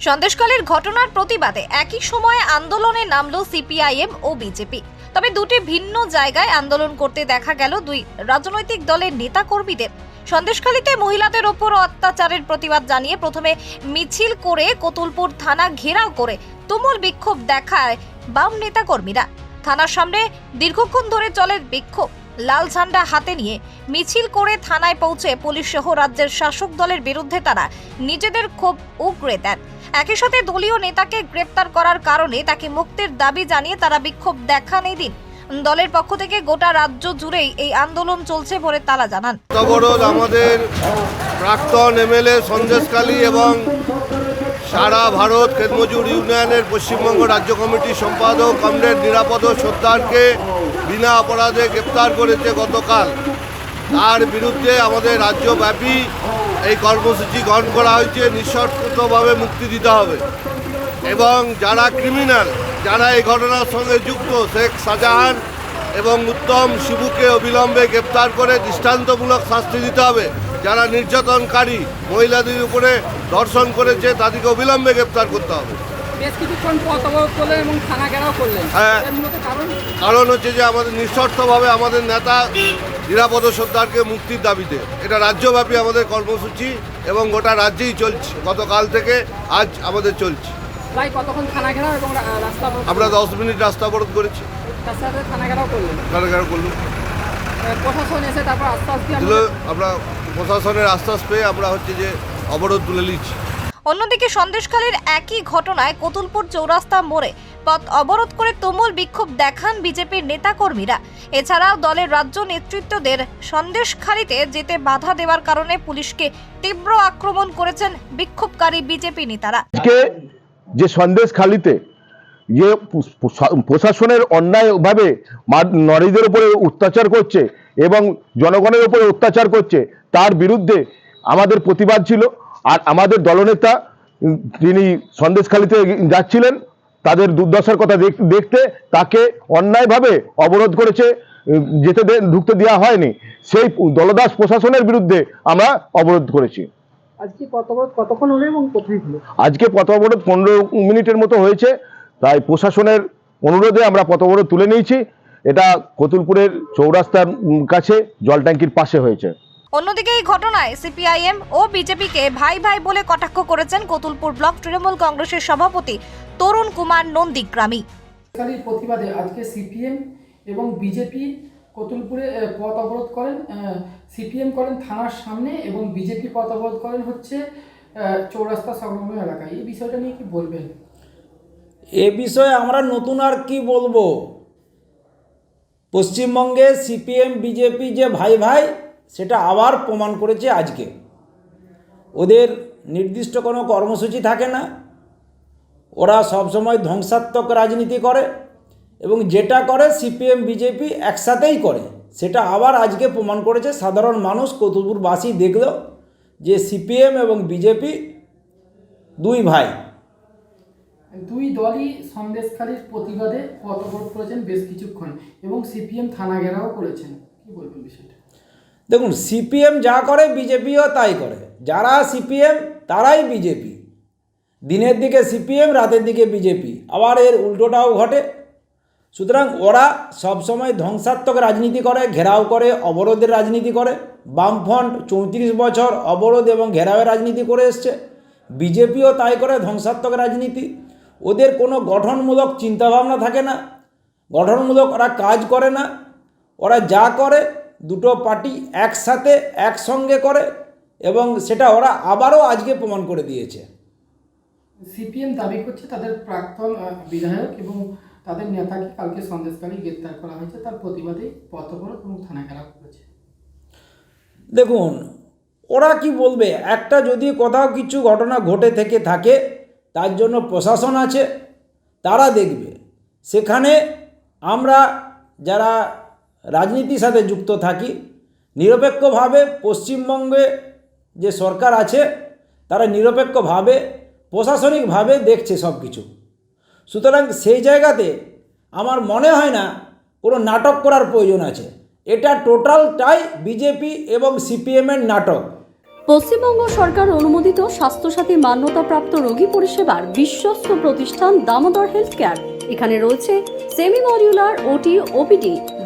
সন্দেশকালের ঘটনার প্রতিবাদে একই সময়ে আন্দোলনে নামল সিপিআইএম ও বিজেপি। তবে দুটি ভিন্ন জায়গায় আন্দোলন করতে দেখা গেল দুই রাজনৈতিক দলের নেতা কর্মীদের সন্দেশখালীতে মহিলাদের ওপর অত্যাচারের প্রতিবাদ জানিয়ে প্রথমে মিছিল করে কতুলপুর থানা ঘেরাও করে তুমুল বিক্ষোভ দেখায় বাম নেতা কর্মীরা থানার সামনে দীর্ঘক্ষণ ধরে চলে বিক্ষোভ। লাল ঝান্ডা হাতে নিয়ে মিছিল করে থানায় পৌঁছে পুলিশ সহ রাজ্যের শাসক দলের বিরুদ্ধে তারা নিজেদের ক্ষোভ উগড়ে দেন। একই সাথে দলীয় নেতাকে গ্রেপ্তার করার কারণে তাকে মুক্তির দাবি জানিয়ে তারা বিক্ষোভ দেখান দিন। দলের পক্ষ থেকে গোটা রাজ্য জুড়েই এই আন্দোলন চলছে বলে তারা জানান। আমাদের প্রাক্তন এমএলএ সন্দেশকালী এবং সারা ভারত খেতমজুর ইউনিয়নের পশ্চিমবঙ্গ রাজ্য কমিটির সম্পাদক কমরেড নিরাপদ সর্দারকে বিনা অপরাধে গ্রেপ্তার করেছে গতকাল। তার বিরুদ্ধে আমাদের রাজ্যব্যাপী এই কর্মসূচি গ্রহণ করা হয়েছে, নিঃশর্তভাবে মুক্তি দিতে হবে। এবং যারা ক্রিমিনাল যারা এই ঘটনার সঙ্গে যুক্ত, শেখ শাহজাহান এবং উত্তম শিবুকে অবিলম্বে গ্রেপ্তার করে দৃষ্টান্তমূলক শাস্তি দিতে হবে। যারা নির্যাতনকারী, মহিলাদের উপরে ধর্ষণ করেছে, তাদেরকে অবিলম্বে গ্রেপ্তার করতে হবে। বেশ কিছুক্ষণ পথ অবরোধ করলেন এবং থানা ঘেরাও করলেন। হ্যাঁ। কারণ? হচ্ছে যে আমাদের নিঃশর্তভাবে আমাদের নেতা নিরাপদ সর্দারকে মুক্তির দাবিতে। এটা রাজ্যব্যাপী আমাদের কর্মসূচি এবং গোটা রাজ্যেই চলছে। গতকাল থেকে আজ আমাদের চলছে। আমরা দশ মিনিট রাস্তা অবরোধ করেছি। থানা ঘেরাও করলাম। আমরা প্রশাসনের আশ্বাস পেয়ে আমরা হচ্ছে যে অবরোধ তুলে নিচ্ছি। অন্যদিকে সন্দেশখালীর একই ঘটনায় কতুলপুর চৌরাস্তা মোড়ে পথ অবরোধ করে তুমুল বিক্ষোভ দেখান বিজেপির নেতাকর্মীরা। এছাড়াও দলের রাজ্য নেতৃত্বদের সন্দেশখালীতে যেতে বাধা দেওয়ার কারণে পুলিশকে তীব্র আক্রমণ করেছেন বিক্ষোভকারী বিজেপি নেতারা। যে সন্দেশ খালিতে যে প্রশাসনের অন্যায়ভাবে নারীদের উপরে অত্যাচার করছে এবং জনগণের উপরে অত্যাচার করছে, তার বিরুদ্ধে আমাদের প্রতিবাদ ছিল। আর আমাদের দলনেতা তিনি সন্দেশখালিতে যাচ্ছিলেন তাদের দুর্দশার কথা দেখ- দেখতে তাকে অন্যায়ভাবে অবরোধ করেছে যেতে ঢুকতে দেওয়া হয়নি। সেই দলদাস প্রশাসনের বিরুদ্ধে আমরা অবরোধ করেছি। আজকে পথ অবরোধ কতক্ষণ হলো এবং কোথায় হলো? আজকে পথ অবরোধ পনেরো মিনিটের মতো হয়েছে তাই প্রশাসনের অনুরোধে আমরা পথ অবরোধ তুলে নিয়েছি। এটা কতুলপুরের চৌরাস্তার কাছে জল ট্যাঙ্কির পাশে হয়েছে। অন্যদিকে এই ঘটনায় সিপিআইএম ও বিজেপিকে ভাই ভাই বলে কটাক্ষ করেছেন কতুলপুর ব্লক তৃণমূল কংগ্রেসের সভাপতি তরুণ কুমার নন্দীগ্রামী। প্রতিবাদে আজকে সিপিএম এবং বিজেপি কতুলপুরে পথ অবরোধ করেন সিপিএম করেন থানার সামনে এবং বিজেপি পথ অবরোধ করেন হচ্ছে চৌরাস্তা সংলগ্ন এলাকায়। এই বিষয়টা নিয়ে কি বলবেন? এ বিষয়ে আমরা নতুন আর কি বলব? পশ্চিমবঙ্গে সিপিএম বিজেপি যে ভাই ভাই সেটা আবার প্রমাণ করেছে আজকে। ওদের নির্দিষ্ট কোনো কর্মসূচি থাকে না। ওরা সবসময় ধ্বংসাত্মক রাজনীতি করে এবং যেটা করে সিপিএম, বিজেপি একসাথেই করে। সেটা আবার আজকে প্রমাণ করেছে সাধারণ মানুষ, কতুলপুরবাসী দেখল যে সিপিএম এবং বিজেপি দুই ভাই। দুই দলই সন্দেশখালীর প্রতিবাদে পথ করেছেন বেশ কিছুক্ষণ এবং সিপিএম থানা ঘেরাও করেছেন। কি বলবেন বিষয়টা? দেখুন, সিপিএম যা করে, বিজেপিও তাই করে। যারা সিপিএম, তারাই বিজেপি। দিনের দিকে সিপিএম, রাতের দিকে বিজেপি। আবার এর উল্টোটাও ঘটে। সুতরাং ওরা সবসময় ধ্বংসাত্মক রাজনীতি করে, ঘেরাও করে, অবরোধের রাজনীতি করে। বামফ্রন্ট চৌত্রিশ বছর অবরোধ এবং ঘেরাওয়ের রাজনীতি করে এসছে। বিজেপিও তাই করে, ধ্বংসাত্মক রাজনীতি। ওদের কোনো গঠনমূলক চিন্তাভাবনা থাকে না। গঠনমূলক ওরা কাজ করে না। ওরা যা করে দুটো পার্টি একসাথে একসঙ্গে করে এবং সেটা ওরা আবারও আজকে প্রমাণ করে দিয়েছে। সিপিএম দাবি করছে তাদের প্রাক্তন বিধায়ক এবং তাদের নেতাকে কালকে সন্দেশকালী গ্রেপ্তার করা হয়েছে। তার প্রতিবাদেই পথ অবরোধ এবং থানা খেলা করেছে। দেখুন ওরা কি বলবে? একটা যদি কোথাও কিছু ঘটনা ঘটে থেকে থাকে তার জন্য প্রশাসন আছে তারা দেখবে। সেখানে আমরা যারা রাজনীতির সাথে যুক্ত থাকি। নিরপেক্ষভাবে পশ্চিমবঙ্গে যে সরকার আছে, তারা নিরপেক্ষভাবে, প্রশাসনিকভাবে দেখছে সব কিছু সুতরাং সেই জায়গাতে আমার মনে হয় না কোনো নাটক করার প্রয়োজন আছে। এটা টোটালটাই বিজেপি এবং সিপিএমের নাটক। পশ্চিমবঙ্গ সরকার অনুমোদিত স্বাস্থ্যসাথী মান্যতাপ্রাপ্ত রোগী পরিষেবার বিশ্বস্ত প্রতিষ্ঠান দামোদর হেলথ কেয়ার। এখানে রয়েছে semi modular OT OPD